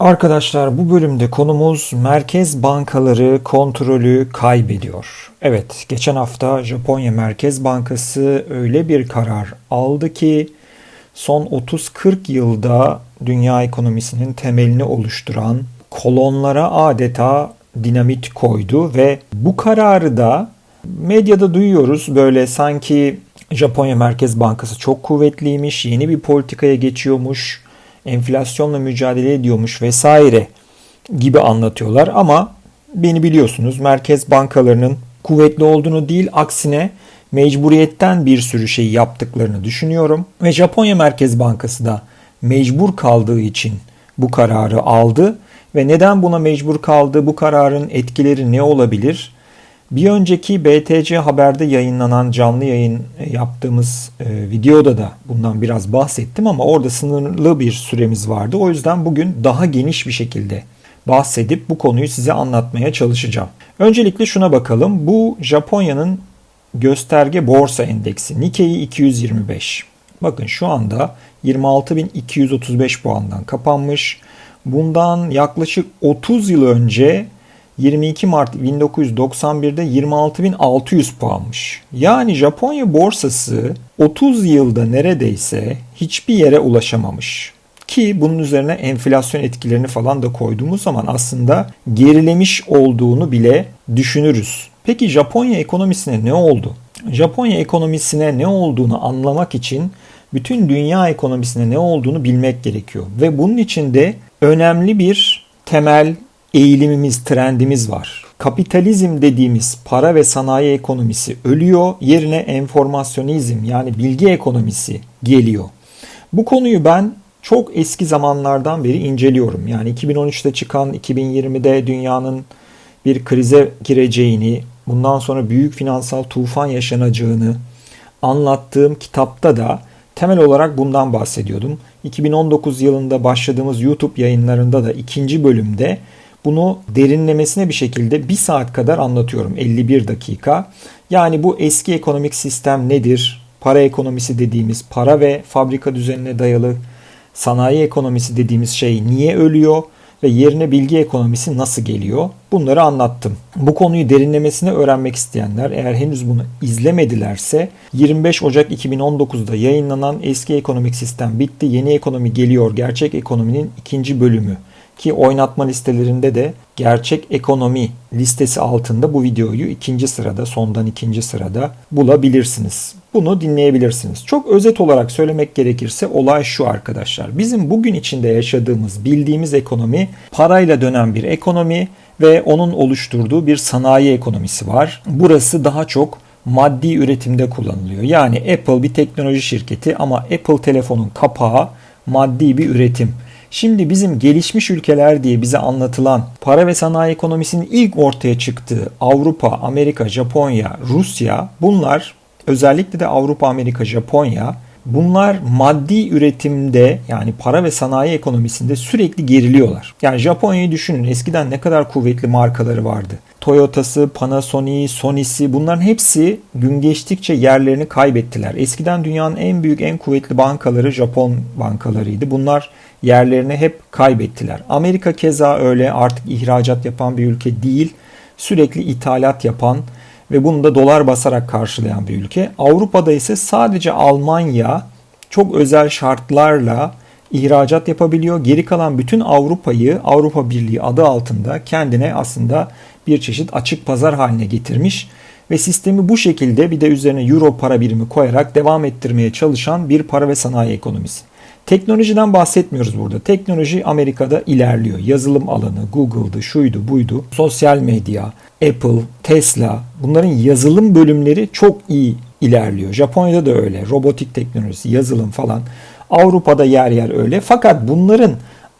Arkadaşlar bu bölümde konumuz merkez bankaları kontrolü kaybediyor. Evet, geçen hafta Japonya Merkez Bankası öyle bir karar aldı ki son 30-40 yılda dünya ekonomisinin temelini oluşturan kolonlara adeta dinamit koydu ve bu kararı da medyada duyuyoruz böyle sanki Japonya Merkez Bankası çok kuvvetliymiş, yeni bir politikaya geçiyormuş enflasyonla mücadele ediyormuş vesaire gibi anlatıyorlar ama beni biliyorsunuz merkez bankalarının kuvvetli olduğunu değil aksine mecburiyetten bir sürü şey yaptıklarını düşünüyorum ve Japonya Merkez Bankası da mecbur kaldığı için bu kararı aldı ve neden buna mecbur kaldı? Bu kararın etkileri ne olabilir? Bir önceki BTC Haber'de yayınlanan canlı yayın e, yaptığımız e, videoda da bundan biraz bahsettim ama orada sınırlı bir süremiz vardı. O yüzden bugün daha geniş bir şekilde bahsedip bu konuyu size anlatmaya çalışacağım. Öncelikle şuna bakalım. Bu Japonya'nın gösterge borsa endeksi Nikkei 225. Bakın şu anda 26.235 puandan kapanmış. Bundan yaklaşık 30 yıl önce 22 Mart 1991'de 26.600 puanmış. Yani Japonya borsası 30 yılda neredeyse hiçbir yere ulaşamamış. Ki bunun üzerine enflasyon etkilerini falan da koyduğumuz zaman aslında gerilemiş olduğunu bile düşünürüz. Peki Japonya ekonomisine ne oldu? Japonya ekonomisine ne olduğunu anlamak için bütün dünya ekonomisine ne olduğunu bilmek gerekiyor. Ve bunun için de önemli bir temel eğilimimiz, trendimiz var. Kapitalizm dediğimiz para ve sanayi ekonomisi ölüyor. Yerine enformasyonizm yani bilgi ekonomisi geliyor. Bu konuyu ben çok eski zamanlardan beri inceliyorum. Yani 2013'te çıkan, 2020'de dünyanın bir krize gireceğini, bundan sonra büyük finansal tufan yaşanacağını anlattığım kitapta da temel olarak bundan bahsediyordum. 2019 yılında başladığımız YouTube yayınlarında da ikinci bölümde bunu derinlemesine bir şekilde bir saat kadar anlatıyorum. 51 dakika. Yani bu eski ekonomik sistem nedir? Para ekonomisi dediğimiz para ve fabrika düzenine dayalı sanayi ekonomisi dediğimiz şey niye ölüyor? ve yerine bilgi ekonomisi nasıl geliyor? Bunları anlattım. Bu konuyu derinlemesine öğrenmek isteyenler eğer henüz bunu izlemedilerse 25 Ocak 2019'da yayınlanan Eski Ekonomik Sistem bitti, Yeni Ekonomi geliyor. Gerçek ekonominin ikinci bölümü ki oynatma listelerinde de gerçek ekonomi listesi altında bu videoyu ikinci sırada, sondan ikinci sırada bulabilirsiniz. Bunu dinleyebilirsiniz. Çok özet olarak söylemek gerekirse olay şu arkadaşlar. Bizim bugün içinde yaşadığımız, bildiğimiz ekonomi parayla dönen bir ekonomi ve onun oluşturduğu bir sanayi ekonomisi var. Burası daha çok maddi üretimde kullanılıyor. Yani Apple bir teknoloji şirketi ama Apple telefonun kapağı maddi bir üretim. Şimdi bizim gelişmiş ülkeler diye bize anlatılan para ve sanayi ekonomisinin ilk ortaya çıktığı Avrupa, Amerika, Japonya, Rusya bunlar özellikle de Avrupa, Amerika, Japonya bunlar maddi üretimde yani para ve sanayi ekonomisinde sürekli geriliyorlar. Yani Japonya'yı düşünün eskiden ne kadar kuvvetli markaları vardı. Toyota'sı, Panasonic'i, Sony'si bunların hepsi gün geçtikçe yerlerini kaybettiler. Eskiden dünyanın en büyük en kuvvetli bankaları Japon bankalarıydı. Bunlar yerlerini hep kaybettiler. Amerika keza öyle artık ihracat yapan bir ülke değil. Sürekli ithalat yapan ve bunu da dolar basarak karşılayan bir ülke. Avrupa'da ise sadece Almanya çok özel şartlarla ihracat yapabiliyor. Geri kalan bütün Avrupa'yı Avrupa Birliği adı altında kendine aslında bir çeşit açık pazar haline getirmiş ve sistemi bu şekilde bir de üzerine euro para birimi koyarak devam ettirmeye çalışan bir para ve sanayi ekonomisi. Teknolojiden bahsetmiyoruz burada. Teknoloji Amerika'da ilerliyor. Yazılım alanı, Google'dı, şuydu, buydu. Sosyal medya, Apple, Tesla bunların yazılım bölümleri çok iyi ilerliyor. Japonya'da da öyle. Robotik teknolojisi, yazılım falan. Avrupa'da yer yer öyle. Fakat bunların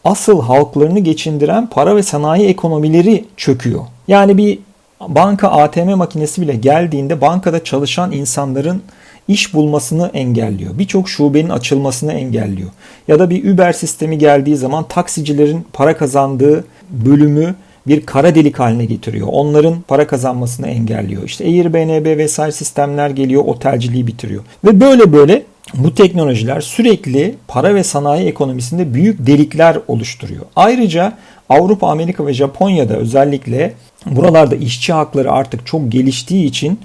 asıl halklarını geçindiren para ve sanayi ekonomileri çöküyor. Yani bir banka ATM makinesi bile geldiğinde bankada çalışan insanların iş bulmasını engelliyor. Birçok şubenin açılmasını engelliyor. Ya da bir Uber sistemi geldiği zaman taksicilerin para kazandığı bölümü bir kara delik haline getiriyor. Onların para kazanmasını engelliyor. İşte Airbnb vesaire sistemler geliyor, otelciliği bitiriyor. Ve böyle böyle bu teknolojiler sürekli para ve sanayi ekonomisinde büyük delikler oluşturuyor. Ayrıca Avrupa, Amerika ve Japonya'da özellikle buralarda işçi hakları artık çok geliştiği için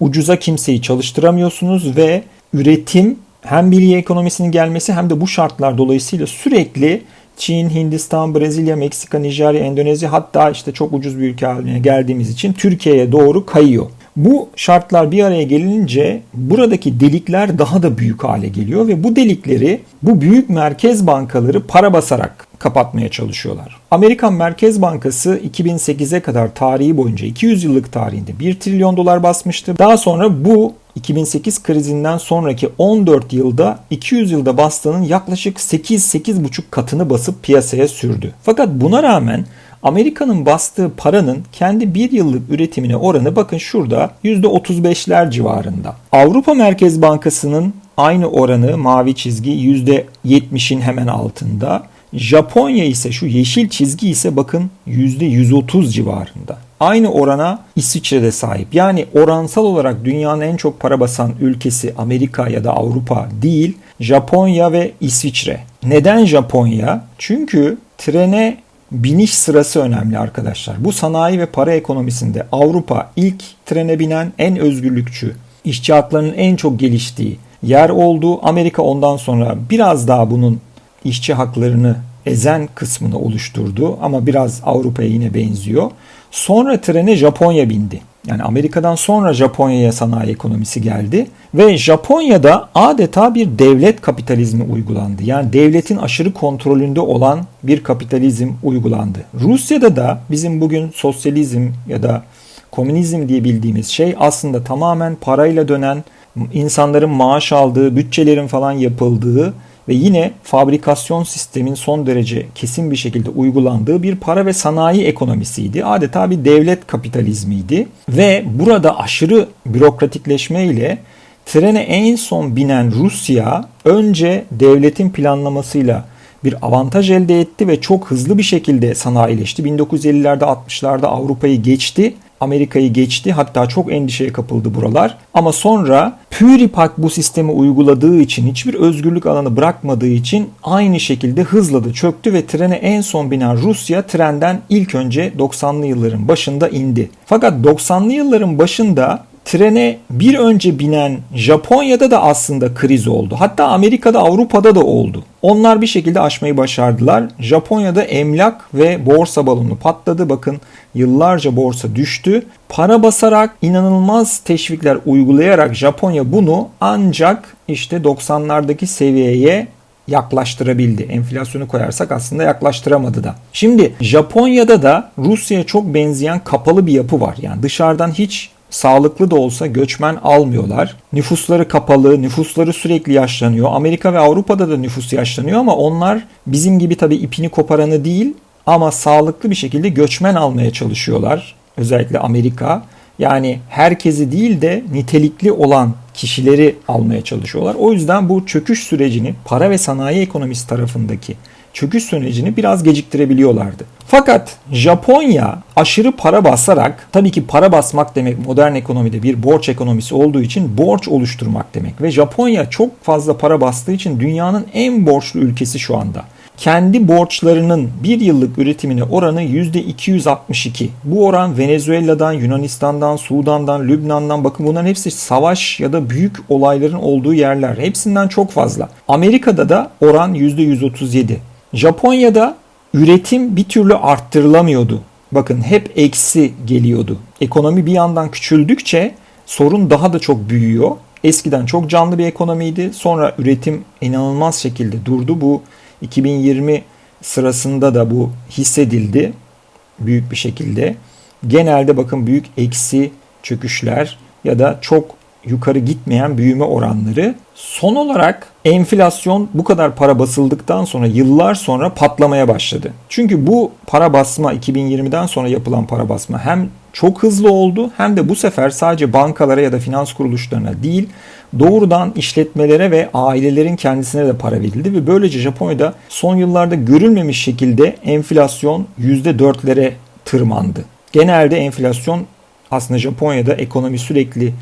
ucuza kimseyi çalıştıramıyorsunuz ve üretim hem bilgi ekonomisinin gelmesi hem de bu şartlar dolayısıyla sürekli Çin, Hindistan, Brezilya, Meksika, Nijerya, Endonezya hatta işte çok ucuz bir ülke haline geldiğimiz için Türkiye'ye doğru kayıyor. Bu şartlar bir araya gelince buradaki delikler daha da büyük hale geliyor ve bu delikleri bu büyük merkez bankaları para basarak kapatmaya çalışıyorlar. Amerikan Merkez Bankası 2008'e kadar tarihi boyunca 200 yıllık tarihinde 1 trilyon dolar basmıştı. Daha sonra bu 2008 krizinden sonraki 14 yılda 200 yılda bastığının yaklaşık 8-8,5 katını basıp piyasaya sürdü. Fakat buna rağmen Amerika'nın bastığı paranın kendi bir yıllık üretimine oranı bakın şurada %35'ler civarında. Avrupa Merkez Bankası'nın aynı oranı mavi çizgi %70'in hemen altında. Japonya ise şu yeşil çizgi ise bakın %130 civarında. Aynı orana İsviçre'de sahip. Yani oransal olarak dünyanın en çok para basan ülkesi Amerika ya da Avrupa değil, Japonya ve İsviçre. Neden Japonya? Çünkü trene biniş sırası önemli arkadaşlar. Bu sanayi ve para ekonomisinde Avrupa ilk trene binen en özgürlükçü, işçi haklarının en çok geliştiği yer oldu. Amerika ondan sonra biraz daha bunun işçi haklarını ezen kısmını oluşturdu ama biraz Avrupa'ya yine benziyor. Sonra trene Japonya bindi. Yani Amerika'dan sonra Japonya'ya sanayi ekonomisi geldi ve Japonya'da adeta bir devlet kapitalizmi uygulandı. Yani devletin aşırı kontrolünde olan bir kapitalizm uygulandı. Rusya'da da bizim bugün sosyalizm ya da komünizm diye bildiğimiz şey aslında tamamen parayla dönen, insanların maaş aldığı, bütçelerin falan yapıldığı ve yine fabrikasyon sistemin son derece kesin bir şekilde uygulandığı bir para ve sanayi ekonomisiydi. Adeta bir devlet kapitalizmiydi ve burada aşırı bürokratikleşme ile trene en son binen Rusya önce devletin planlamasıyla bir avantaj elde etti ve çok hızlı bir şekilde sanayileşti. 1950'lerde 60'larda Avrupa'yı geçti Amerika'yı geçti. Hatta çok endişeye kapıldı buralar. Ama sonra Puripak bu sistemi uyguladığı için hiçbir özgürlük alanı bırakmadığı için aynı şekilde hızladı, çöktü ve trene en son binen Rusya trenden ilk önce 90'lı yılların başında indi. Fakat 90'lı yılların başında trene bir önce binen Japonya'da da aslında kriz oldu. Hatta Amerika'da, Avrupa'da da oldu. Onlar bir şekilde aşmayı başardılar. Japonya'da emlak ve borsa balonu patladı. Bakın yıllarca borsa düştü. Para basarak inanılmaz teşvikler uygulayarak Japonya bunu ancak işte 90'lardaki seviyeye yaklaştırabildi. Enflasyonu koyarsak aslında yaklaştıramadı da. Şimdi Japonya'da da Rusya'ya çok benzeyen kapalı bir yapı var. Yani dışarıdan hiç sağlıklı da olsa göçmen almıyorlar. Nüfusları kapalı, nüfusları sürekli yaşlanıyor. Amerika ve Avrupa'da da nüfus yaşlanıyor ama onlar bizim gibi tabii ipini koparanı değil ama sağlıklı bir şekilde göçmen almaya çalışıyorlar. Özellikle Amerika. Yani herkesi değil de nitelikli olan kişileri almaya çalışıyorlar. O yüzden bu çöküş sürecini para ve sanayi ekonomisi tarafındaki çöküş sürecini biraz geciktirebiliyorlardı. Fakat Japonya aşırı para basarak tabii ki para basmak demek modern ekonomide bir borç ekonomisi olduğu için borç oluşturmak demek ve Japonya çok fazla para bastığı için dünyanın en borçlu ülkesi şu anda. Kendi borçlarının bir yıllık üretimine oranı %262. Bu oran Venezuela'dan, Yunanistan'dan, Sudan'dan, Lübnan'dan bakın bunların hepsi savaş ya da büyük olayların olduğu yerler. Hepsinden çok fazla. Amerika'da da oran %137. Japonya'da üretim bir türlü arttırılamıyordu. Bakın hep eksi geliyordu. Ekonomi bir yandan küçüldükçe sorun daha da çok büyüyor. Eskiden çok canlı bir ekonomiydi. Sonra üretim inanılmaz şekilde durdu. Bu 2020 sırasında da bu hissedildi büyük bir şekilde. Genelde bakın büyük eksi çöküşler ya da çok yukarı gitmeyen büyüme oranları. Son olarak enflasyon bu kadar para basıldıktan sonra yıllar sonra patlamaya başladı. Çünkü bu para basma 2020'den sonra yapılan para basma hem çok hızlı oldu hem de bu sefer sadece bankalara ya da finans kuruluşlarına değil doğrudan işletmelere ve ailelerin kendisine de para verildi ve böylece Japonya'da son yıllarda görülmemiş şekilde enflasyon %4'lere tırmandı. Genelde enflasyon aslında Japonya'da ekonomi sürekli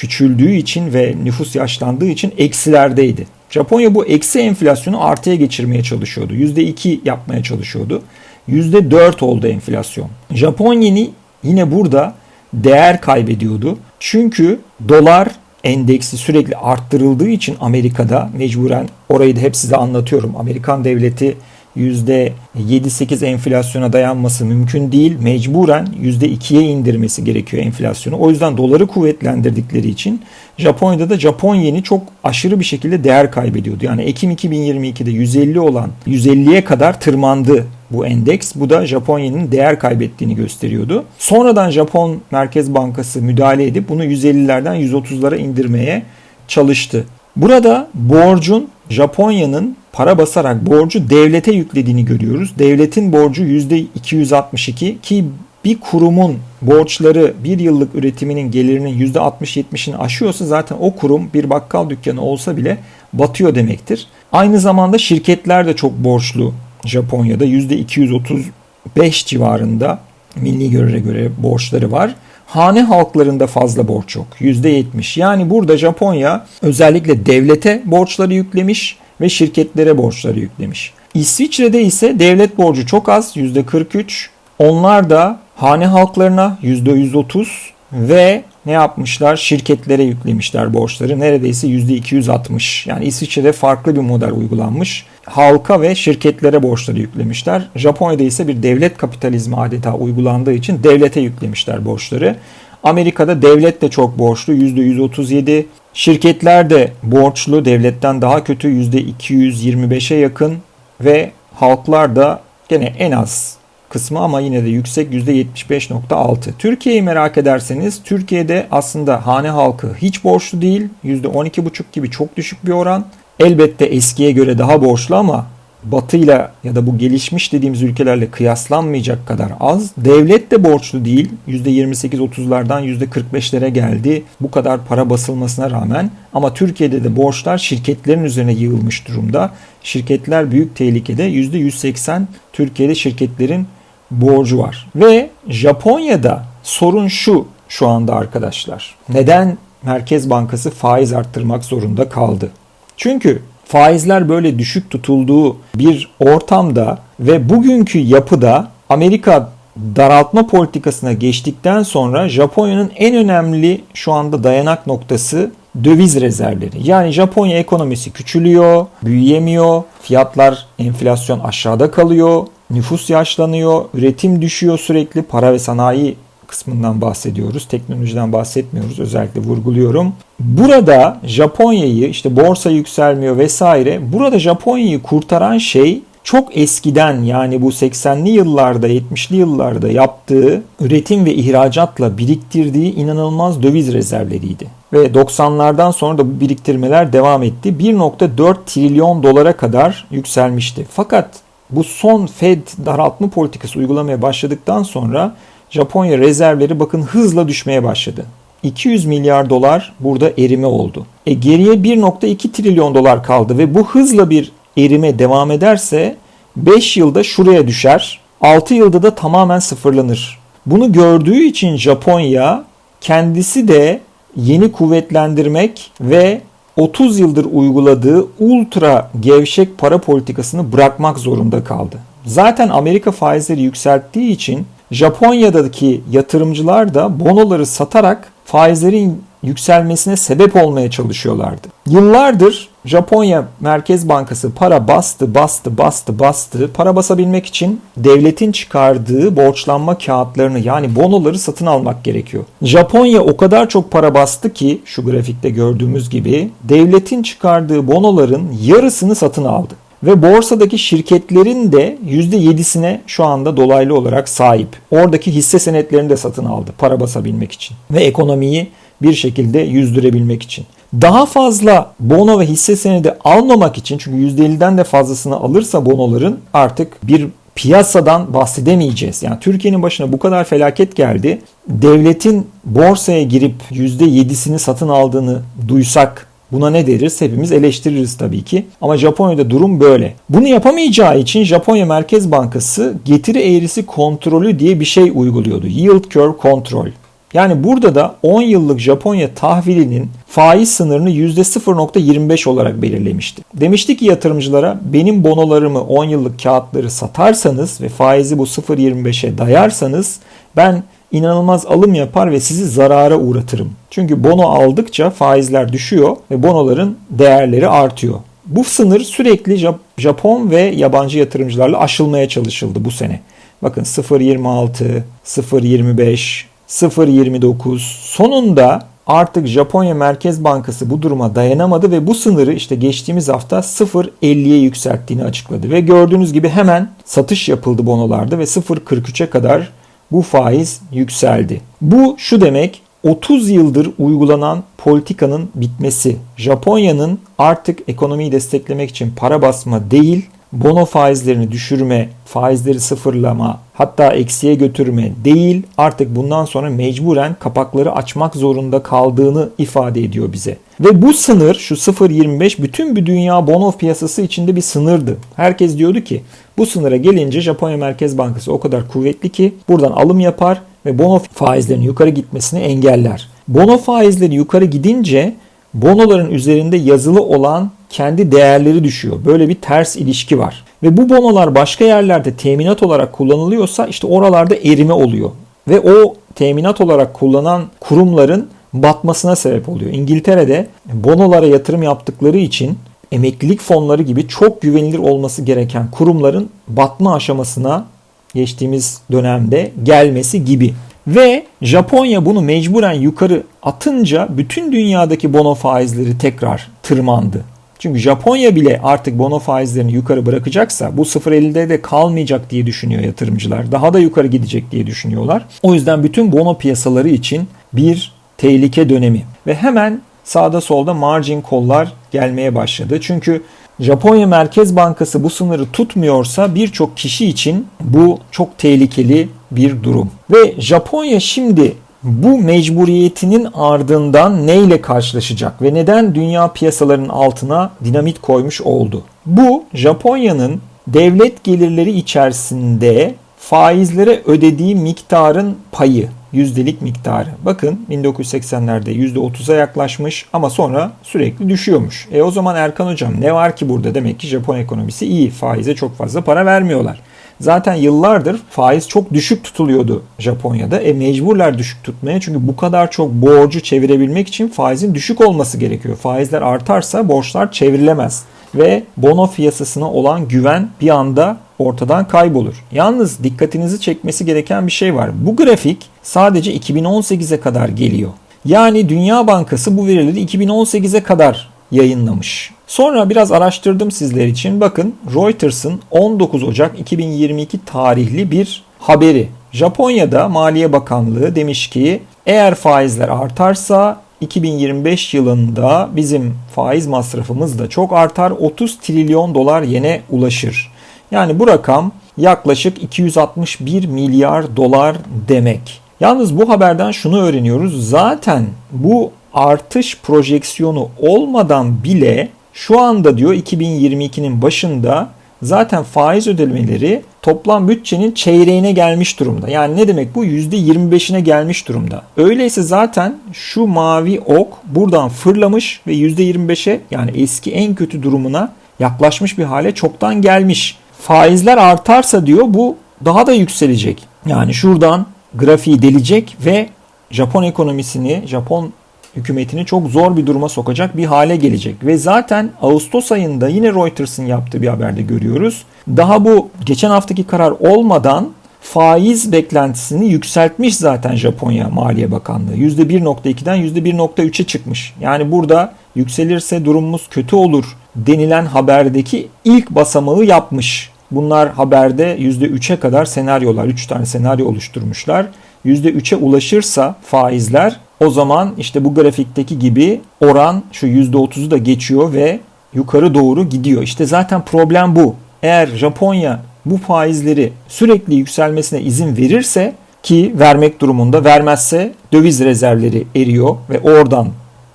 küçüldüğü için ve nüfus yaşlandığı için eksilerdeydi. Japonya bu eksi enflasyonu artıya geçirmeye çalışıyordu. %2 yapmaya çalışıyordu. %4 oldu enflasyon. Japon yeni yine burada değer kaybediyordu. Çünkü dolar endeksi sürekli arttırıldığı için Amerika'da mecburen orayı da hep size anlatıyorum. Amerikan devleti %7-8 enflasyona dayanması mümkün değil. Mecburen %2'ye indirmesi gerekiyor enflasyonu. O yüzden doları kuvvetlendirdikleri için Japonya'da da Japon yeni çok aşırı bir şekilde değer kaybediyordu. Yani Ekim 2022'de 150 olan 150'ye kadar tırmandı bu endeks. Bu da Japonya'nın değer kaybettiğini gösteriyordu. Sonradan Japon Merkez Bankası müdahale edip bunu 150'lerden 130'lara indirmeye çalıştı. Burada borcun Japonya'nın para basarak borcu devlete yüklediğini görüyoruz. Devletin borcu %262 ki bir kurumun borçları bir yıllık üretiminin gelirinin %60-70'ini aşıyorsa zaten o kurum bir bakkal dükkanı olsa bile batıyor demektir. Aynı zamanda şirketler de çok borçlu Japonya'da %235 civarında milli göreve göre borçları var. Hane halklarında fazla borç yok. %70. Yani burada Japonya özellikle devlete borçları yüklemiş ve şirketlere borçları yüklemiş. İsviçre'de ise devlet borcu çok az %43. Onlar da hane halklarına %130 ve ne yapmışlar? Şirketlere yüklemişler borçları. Neredeyse %260. Yani İsviçre'de farklı bir model uygulanmış. Halka ve şirketlere borçları yüklemişler. Japonya'da ise bir devlet kapitalizmi adeta uygulandığı için devlete yüklemişler borçları. Amerika'da devlet de çok borçlu %137. Şirketler de borçlu devletten daha kötü %225'e yakın ve halklar da gene en az kısmı ama yine de yüksek %75.6. Türkiye'yi merak ederseniz Türkiye'de aslında hane halkı hiç borçlu değil. %12.5 gibi çok düşük bir oran. Elbette eskiye göre daha borçlu ama batıyla ya da bu gelişmiş dediğimiz ülkelerle kıyaslanmayacak kadar az. Devlet de borçlu değil. %28-30'lardan %45'lere geldi. Bu kadar para basılmasına rağmen. Ama Türkiye'de de borçlar şirketlerin üzerine yığılmış durumda. Şirketler büyük tehlikede. %180 Türkiye'de şirketlerin borcu var. Ve Japonya'da sorun şu şu anda arkadaşlar. Neden Merkez Bankası faiz arttırmak zorunda kaldı? Çünkü faizler böyle düşük tutulduğu bir ortamda ve bugünkü yapıda Amerika daraltma politikasına geçtikten sonra Japonya'nın en önemli şu anda dayanak noktası döviz rezervleri. Yani Japonya ekonomisi küçülüyor, büyüyemiyor, fiyatlar enflasyon aşağıda kalıyor, nüfus yaşlanıyor, üretim düşüyor sürekli, para ve sanayi kısmından bahsediyoruz. Teknolojiden bahsetmiyoruz. Özellikle vurguluyorum. Burada Japonya'yı işte borsa yükselmiyor vesaire. Burada Japonya'yı kurtaran şey çok eskiden yani bu 80'li yıllarda 70'li yıllarda yaptığı üretim ve ihracatla biriktirdiği inanılmaz döviz rezervleriydi. Ve 90'lardan sonra da bu biriktirmeler devam etti. 1.4 trilyon dolara kadar yükselmişti. Fakat bu son Fed daraltma politikası uygulamaya başladıktan sonra Japonya rezervleri bakın hızla düşmeye başladı. 200 milyar dolar burada erime oldu. E geriye 1.2 trilyon dolar kaldı ve bu hızla bir erime devam ederse 5 yılda şuraya düşer. 6 yılda da tamamen sıfırlanır. Bunu gördüğü için Japonya kendisi de yeni kuvvetlendirmek ve 30 yıldır uyguladığı ultra gevşek para politikasını bırakmak zorunda kaldı. Zaten Amerika faizleri yükselttiği için Japonya'daki yatırımcılar da bonoları satarak faizlerin yükselmesine sebep olmaya çalışıyorlardı. Yıllardır Japonya Merkez Bankası para bastı, bastı, bastı, bastı. Para basabilmek için devletin çıkardığı borçlanma kağıtlarını yani bonoları satın almak gerekiyor. Japonya o kadar çok para bastı ki şu grafikte gördüğümüz gibi devletin çıkardığı bonoların yarısını satın aldı ve borsadaki şirketlerin de %7'sine şu anda dolaylı olarak sahip. Oradaki hisse senetlerini de satın aldı para basabilmek için ve ekonomiyi bir şekilde yüzdürebilmek için. Daha fazla bono ve hisse senedi almamak için çünkü %50'den de fazlasını alırsa bonoların artık bir piyasadan bahsedemeyeceğiz. Yani Türkiye'nin başına bu kadar felaket geldi. Devletin borsaya girip %7'sini satın aldığını duysak Buna ne deriz? Hepimiz eleştiririz tabii ki. Ama Japonya'da durum böyle. Bunu yapamayacağı için Japonya Merkez Bankası getiri eğrisi kontrolü diye bir şey uyguluyordu. Yield Curve Control. Yani burada da 10 yıllık Japonya tahvilinin faiz sınırını %0.25 olarak belirlemişti. Demişti ki yatırımcılara benim bonolarımı 10 yıllık kağıtları satarsanız ve faizi bu 0.25'e dayarsanız ben inanılmaz alım yapar ve sizi zarara uğratırım. Çünkü bono aldıkça faizler düşüyor ve bonoların değerleri artıyor. Bu sınır sürekli Japon ve yabancı yatırımcılarla aşılmaya çalışıldı bu sene. Bakın 0.26, 0.25, 0.29 sonunda artık Japonya Merkez Bankası bu duruma dayanamadı ve bu sınırı işte geçtiğimiz hafta 0.50'ye yükselttiğini açıkladı. Ve gördüğünüz gibi hemen satış yapıldı bonolarda ve 0.43'e kadar bu faiz yükseldi. Bu şu demek 30 yıldır uygulanan politikanın bitmesi. Japonya'nın artık ekonomiyi desteklemek için para basma değil, bono faizlerini düşürme, faizleri sıfırlama, hatta eksiye götürme değil, artık bundan sonra mecburen kapakları açmak zorunda kaldığını ifade ediyor bize. Ve bu sınır şu 0.25 bütün bir dünya bono piyasası içinde bir sınırdı. Herkes diyordu ki bu sınıra gelince Japonya Merkez Bankası o kadar kuvvetli ki buradan alım yapar ve bono faizlerinin yukarı gitmesini engeller. Bono faizleri yukarı gidince bonoların üzerinde yazılı olan kendi değerleri düşüyor. Böyle bir ters ilişki var. Ve bu bonolar başka yerlerde teminat olarak kullanılıyorsa işte oralarda erime oluyor. Ve o teminat olarak kullanan kurumların batmasına sebep oluyor. İngiltere'de bonolara yatırım yaptıkları için emeklilik fonları gibi çok güvenilir olması gereken kurumların batma aşamasına geçtiğimiz dönemde gelmesi gibi. Ve Japonya bunu mecburen yukarı atınca bütün dünyadaki bono faizleri tekrar tırmandı. Çünkü Japonya bile artık bono faizlerini yukarı bırakacaksa bu 0.50'de de kalmayacak diye düşünüyor yatırımcılar. Daha da yukarı gidecek diye düşünüyorlar. O yüzden bütün bono piyasaları için bir tehlike dönemi. Ve hemen sağda solda margin kollar gelmeye başladı. Çünkü Japonya Merkez Bankası bu sınırı tutmuyorsa birçok kişi için bu çok tehlikeli bir durum. Ve Japonya şimdi bu mecburiyetinin ardından neyle karşılaşacak ve neden dünya piyasalarının altına dinamit koymuş oldu? Bu Japonya'nın devlet gelirleri içerisinde faizlere ödediği miktarın payı, yüzdelik miktarı. Bakın 1980'lerde %30'a yaklaşmış ama sonra sürekli düşüyormuş. E o zaman Erkan Hocam ne var ki burada? Demek ki Japon ekonomisi iyi. Faize çok fazla para vermiyorlar. Zaten yıllardır faiz çok düşük tutuluyordu Japonya'da. E mecburlar düşük tutmaya çünkü bu kadar çok borcu çevirebilmek için faizin düşük olması gerekiyor. Faizler artarsa borçlar çevrilemez ve bono piyasasına olan güven bir anda ortadan kaybolur. Yalnız dikkatinizi çekmesi gereken bir şey var. Bu grafik sadece 2018'e kadar geliyor. Yani Dünya Bankası bu verileri 2018'e kadar yayınlamış. Sonra biraz araştırdım sizler için. Bakın Reuters'ın 19 Ocak 2022 tarihli bir haberi. Japonya'da Maliye Bakanlığı demiş ki eğer faizler artarsa 2025 yılında bizim faiz masrafımız da çok artar. 30 trilyon dolar yene ulaşır. Yani bu rakam yaklaşık 261 milyar dolar demek. Yalnız bu haberden şunu öğreniyoruz. Zaten bu artış projeksiyonu olmadan bile şu anda diyor 2022'nin başında zaten faiz ödemeleri toplam bütçenin çeyreğine gelmiş durumda. Yani ne demek bu? %25'ine gelmiş durumda. Öyleyse zaten şu mavi ok buradan fırlamış ve %25'e yani eski en kötü durumuna yaklaşmış bir hale çoktan gelmiş. Faizler artarsa diyor bu daha da yükselecek. Yani şuradan grafiği delecek ve Japon ekonomisini, Japon hükümetini çok zor bir duruma sokacak bir hale gelecek. Ve zaten Ağustos ayında yine Reuters'ın yaptığı bir haberde görüyoruz. Daha bu geçen haftaki karar olmadan faiz beklentisini yükseltmiş zaten Japonya Maliye Bakanlığı. %1.2'den %1.3'e çıkmış. Yani burada yükselirse durumumuz kötü olur denilen haberdeki ilk basamağı yapmış. Bunlar haberde %3'e kadar senaryolar, 3 tane senaryo oluşturmuşlar. %3'e ulaşırsa faizler o zaman işte bu grafikteki gibi oran şu %30'u da geçiyor ve yukarı doğru gidiyor. İşte zaten problem bu. Eğer Japonya bu faizleri sürekli yükselmesine izin verirse ki vermek durumunda vermezse döviz rezervleri eriyor ve oradan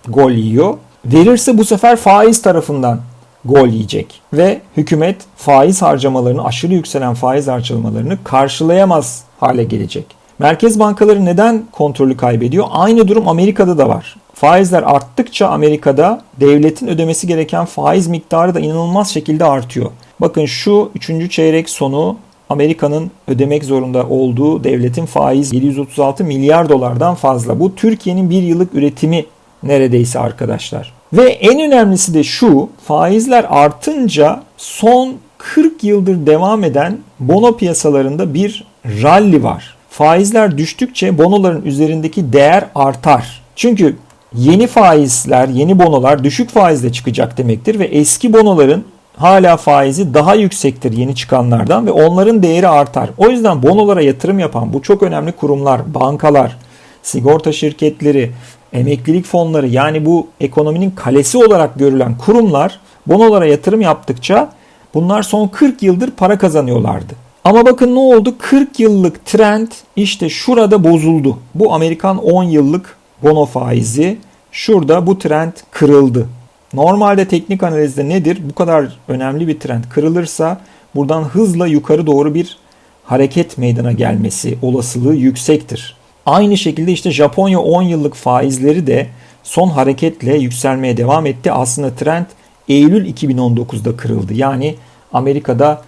gol yiyor. Verirse bu sefer faiz tarafından gol yiyecek ve hükümet faiz harcamalarını aşırı yükselen faiz harcamalarını karşılayamaz hale gelecek. Merkez bankaları neden kontrolü kaybediyor? Aynı durum Amerika'da da var. Faizler arttıkça Amerika'da devletin ödemesi gereken faiz miktarı da inanılmaz şekilde artıyor. Bakın şu 3. çeyrek sonu Amerika'nın ödemek zorunda olduğu devletin faiz 736 milyar dolardan fazla. Bu Türkiye'nin bir yıllık üretimi neredeyse arkadaşlar. Ve en önemlisi de şu faizler artınca son 40 yıldır devam eden bono piyasalarında bir rally var. Faizler düştükçe bonoların üzerindeki değer artar. Çünkü yeni faizler, yeni bonolar düşük faizle çıkacak demektir ve eski bonoların hala faizi daha yüksektir yeni çıkanlardan ve onların değeri artar. O yüzden bonolara yatırım yapan bu çok önemli kurumlar, bankalar, sigorta şirketleri, emeklilik fonları yani bu ekonominin kalesi olarak görülen kurumlar bonolara yatırım yaptıkça bunlar son 40 yıldır para kazanıyorlardı. Ama bakın ne oldu? 40 yıllık trend işte şurada bozuldu. Bu Amerikan 10 yıllık bono faizi şurada bu trend kırıldı. Normalde teknik analizde nedir? Bu kadar önemli bir trend kırılırsa buradan hızla yukarı doğru bir hareket meydana gelmesi olasılığı yüksektir. Aynı şekilde işte Japonya 10 yıllık faizleri de son hareketle yükselmeye devam etti. Aslında trend Eylül 2019'da kırıldı. Yani Amerika'da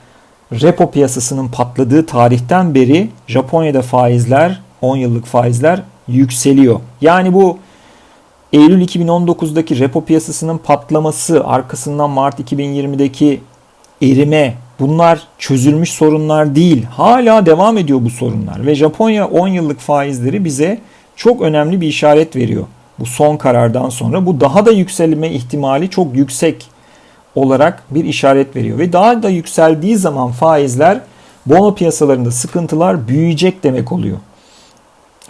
repo piyasasının patladığı tarihten beri Japonya'da faizler 10 yıllık faizler yükseliyor. Yani bu Eylül 2019'daki repo piyasasının patlaması, arkasından Mart 2020'deki erime bunlar çözülmüş sorunlar değil. Hala devam ediyor bu sorunlar ve Japonya 10 yıllık faizleri bize çok önemli bir işaret veriyor. Bu son karardan sonra bu daha da yükselme ihtimali çok yüksek olarak bir işaret veriyor ve daha da yükseldiği zaman faizler bono piyasalarında sıkıntılar büyüyecek demek oluyor.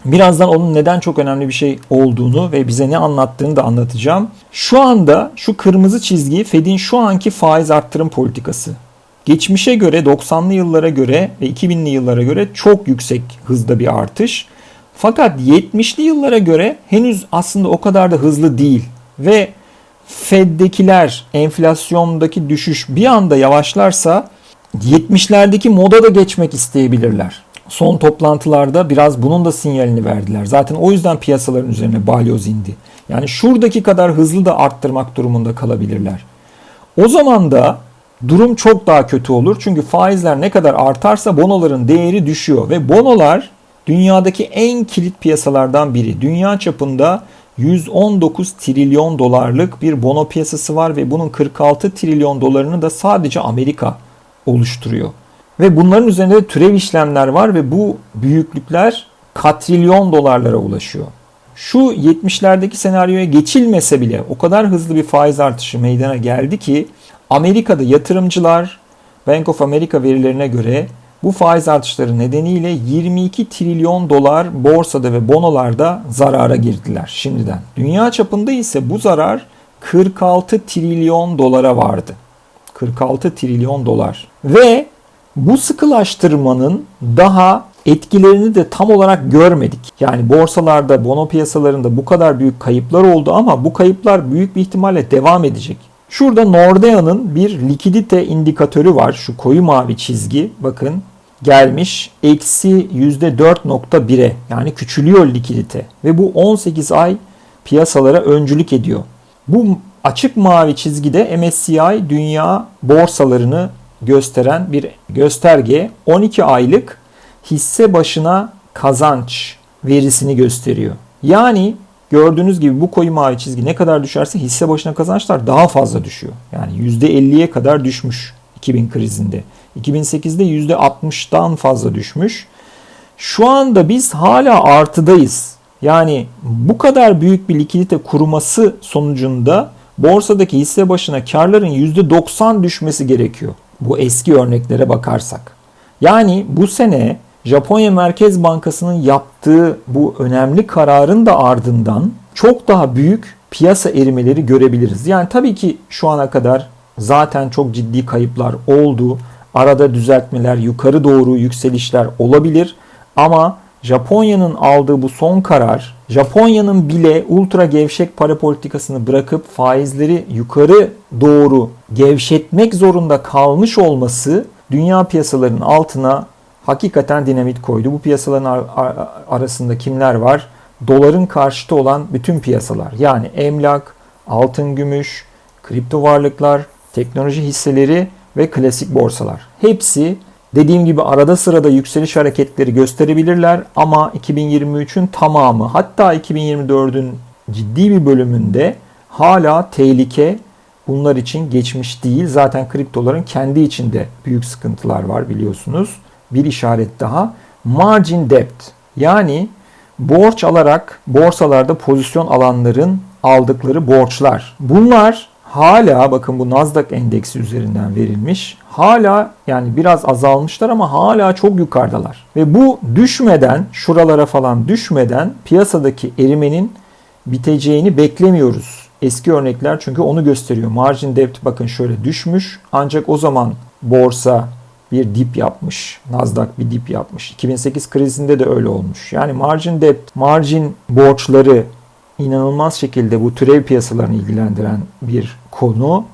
Birazdan onun neden çok önemli bir şey olduğunu ve bize ne anlattığını da anlatacağım. Şu anda şu kırmızı çizgi Fed'in şu anki faiz arttırım politikası. Geçmişe göre 90'lı yıllara göre ve 2000'li yıllara göre çok yüksek hızda bir artış. Fakat 70'li yıllara göre henüz aslında o kadar da hızlı değil. Ve Fed'dekiler enflasyondaki düşüş bir anda yavaşlarsa 70'lerdeki moda da geçmek isteyebilirler son toplantılarda biraz bunun da sinyalini verdiler. Zaten o yüzden piyasaların üzerine balyoz indi. Yani şuradaki kadar hızlı da arttırmak durumunda kalabilirler. O zaman da durum çok daha kötü olur. Çünkü faizler ne kadar artarsa bonoların değeri düşüyor ve bonolar dünyadaki en kilit piyasalardan biri. Dünya çapında 119 trilyon dolarlık bir bono piyasası var ve bunun 46 trilyon dolarını da sadece Amerika oluşturuyor. Ve bunların üzerinde de türev işlemler var ve bu büyüklükler katrilyon dolarlara ulaşıyor. Şu 70'lerdeki senaryoya geçilmese bile o kadar hızlı bir faiz artışı meydana geldi ki Amerika'da yatırımcılar Bank of America verilerine göre bu faiz artışları nedeniyle 22 trilyon dolar borsada ve bonolarda zarara girdiler şimdiden. Dünya çapında ise bu zarar 46 trilyon dolara vardı. 46 trilyon dolar. Ve bu sıkılaştırmanın daha etkilerini de tam olarak görmedik. Yani borsalarda, bono piyasalarında bu kadar büyük kayıplar oldu ama bu kayıplar büyük bir ihtimalle devam edecek. Şurada Nordea'nın bir likidite indikatörü var. Şu koyu mavi çizgi bakın gelmiş eksi %4.1'e yani küçülüyor likidite ve bu 18 ay piyasalara öncülük ediyor. Bu açık mavi çizgide MSCI dünya borsalarını gösteren bir gösterge 12 aylık hisse başına kazanç verisini gösteriyor. Yani gördüğünüz gibi bu koyu mavi çizgi ne kadar düşerse hisse başına kazançlar daha fazla düşüyor. Yani %50'ye kadar düşmüş 2000 krizinde. 2008'de %60'dan fazla düşmüş. Şu anda biz hala artıdayız. Yani bu kadar büyük bir likidite kuruması sonucunda borsadaki hisse başına karların %90 düşmesi gerekiyor bu eski örneklere bakarsak. Yani bu sene Japonya Merkez Bankası'nın yaptığı bu önemli kararın da ardından çok daha büyük piyasa erimeleri görebiliriz. Yani tabii ki şu ana kadar zaten çok ciddi kayıplar oldu. Arada düzeltmeler, yukarı doğru yükselişler olabilir ama Japonya'nın aldığı bu son karar, Japonya'nın bile ultra gevşek para politikasını bırakıp faizleri yukarı doğru gevşetmek zorunda kalmış olması dünya piyasalarının altına hakikaten dinamit koydu. Bu piyasaların ar- ar- arasında kimler var? Doların karşıtı olan bütün piyasalar. Yani emlak, altın, gümüş, kripto varlıklar, teknoloji hisseleri ve klasik borsalar. Hepsi dediğim gibi arada sırada yükseliş hareketleri gösterebilirler ama 2023'ün tamamı hatta 2024'ün ciddi bir bölümünde hala tehlike bunlar için geçmiş değil. Zaten kriptoların kendi içinde büyük sıkıntılar var biliyorsunuz. Bir işaret daha. Margin debt yani borç alarak borsalarda pozisyon alanların aldıkları borçlar. Bunlar hala bakın bu Nasdaq endeksi üzerinden verilmiş. Hala yani biraz azalmışlar ama hala çok yukarıdalar. Ve bu düşmeden şuralara falan düşmeden piyasadaki erimenin biteceğini beklemiyoruz. Eski örnekler çünkü onu gösteriyor. Margin debt bakın şöyle düşmüş. Ancak o zaman borsa bir dip yapmış. Nasdaq bir dip yapmış. 2008 krizinde de öyle olmuş. Yani margin debt, margin borçları inanılmaz şekilde bu türev piyasalarını ilgilendiren bir konu.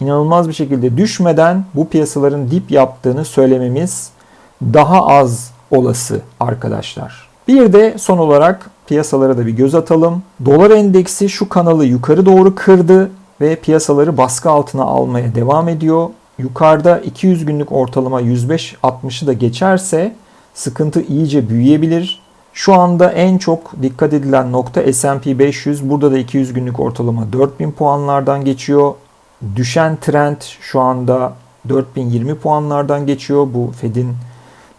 İnanılmaz bir şekilde düşmeden bu piyasaların dip yaptığını söylememiz daha az olası arkadaşlar. Bir de son olarak piyasalara da bir göz atalım. Dolar endeksi şu kanalı yukarı doğru kırdı ve piyasaları baskı altına almaya devam ediyor. Yukarıda 200 günlük ortalama 105.60'ı da geçerse sıkıntı iyice büyüyebilir. Şu anda en çok dikkat edilen nokta S&P 500. Burada da 200 günlük ortalama 4000 puanlardan geçiyor. Düşen trend şu anda 4020 puanlardan geçiyor. Bu Fed'in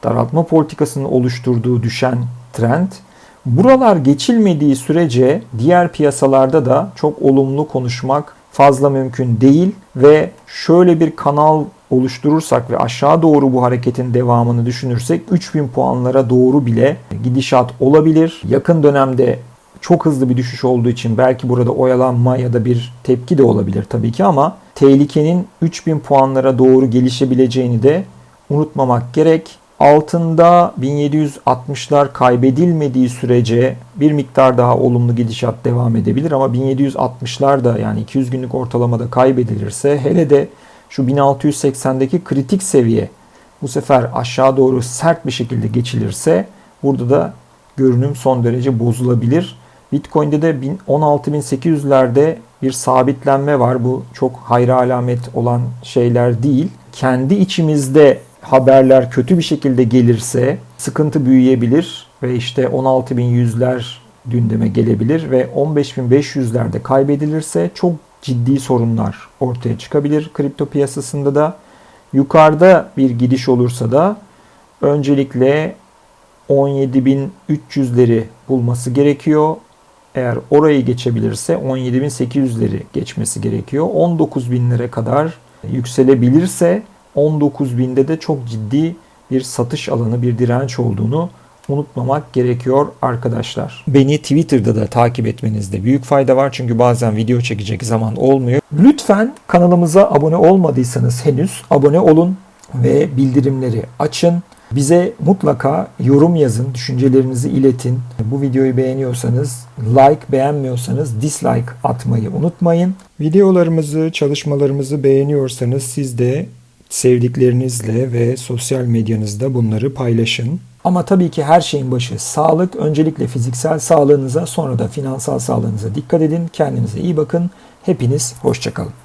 daraltma politikasının oluşturduğu düşen trend. Buralar geçilmediği sürece diğer piyasalarda da çok olumlu konuşmak fazla mümkün değil ve şöyle bir kanal oluşturursak ve aşağı doğru bu hareketin devamını düşünürsek 3000 puanlara doğru bile gidişat olabilir. Yakın dönemde çok hızlı bir düşüş olduğu için belki burada oyalanma ya da bir tepki de olabilir tabii ki ama tehlikenin 3000 puanlara doğru gelişebileceğini de unutmamak gerek. Altında 1760'lar kaybedilmediği sürece bir miktar daha olumlu gidişat devam edebilir ama 1760'lar da yani 200 günlük ortalamada kaybedilirse hele de şu 1680'deki kritik seviye bu sefer aşağı doğru sert bir şekilde geçilirse burada da görünüm son derece bozulabilir. Bitcoin'de de 16.800'lerde bir sabitlenme var. Bu çok hayra alamet olan şeyler değil. Kendi içimizde haberler kötü bir şekilde gelirse sıkıntı büyüyebilir ve işte 16.100'ler gündeme gelebilir ve 15.500'lerde kaybedilirse çok ciddi sorunlar ortaya çıkabilir kripto piyasasında da. Yukarıda bir gidiş olursa da öncelikle 17.300'leri bulması gerekiyor. Eğer orayı geçebilirse 17.800'leri geçmesi gerekiyor. 19.000'lere kadar yükselebilirse 19.000'de de çok ciddi bir satış alanı, bir direnç olduğunu unutmamak gerekiyor arkadaşlar. Beni Twitter'da da takip etmenizde büyük fayda var çünkü bazen video çekecek zaman olmuyor. Lütfen kanalımıza abone olmadıysanız henüz abone olun ve bildirimleri açın. Bize mutlaka yorum yazın, düşüncelerinizi iletin. Bu videoyu beğeniyorsanız like, beğenmiyorsanız dislike atmayı unutmayın. Videolarımızı, çalışmalarımızı beğeniyorsanız siz de sevdiklerinizle ve sosyal medyanızda bunları paylaşın. Ama tabii ki her şeyin başı sağlık. Öncelikle fiziksel sağlığınıza sonra da finansal sağlığınıza dikkat edin. Kendinize iyi bakın. Hepiniz hoşçakalın.